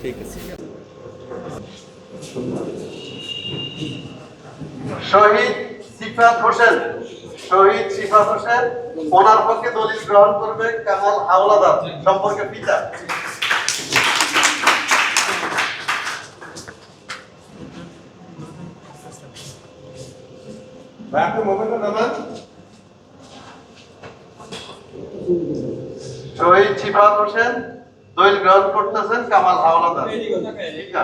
ঠিক আছে। শহীদ সিফাত হোসেন শহীদ সিফাত হোসেন ওনার পক্ষে দলিল গ্রহণ করবে কামাল হাওলাদার সম্পর্কে পিতা। ভাই আপনি মোবাইলটা নামান শহীদ সিফাত হোসেন দলিল গ্রহণ করতেছেন কামাল হাওলাদার পিতা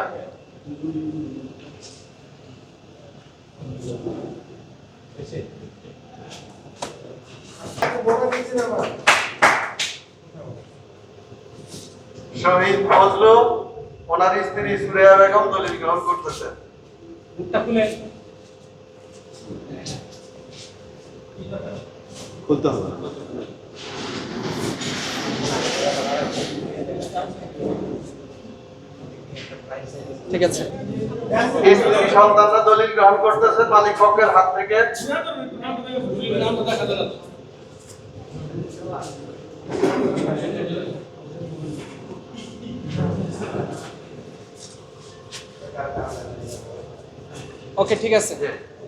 মোবাইল নামান শহীদ ফজলু ওনার স্ত্রী সুরেয়া বেগম দলিল গ্রহণ করতেছেন। খুলতে হবে। ঠিক আছে। স্ত্রী সন্তানরা দলিল গ্রহণ করতেছেন মালিক পক্ষের হাত থেকে। ওকে ঠিক আছে।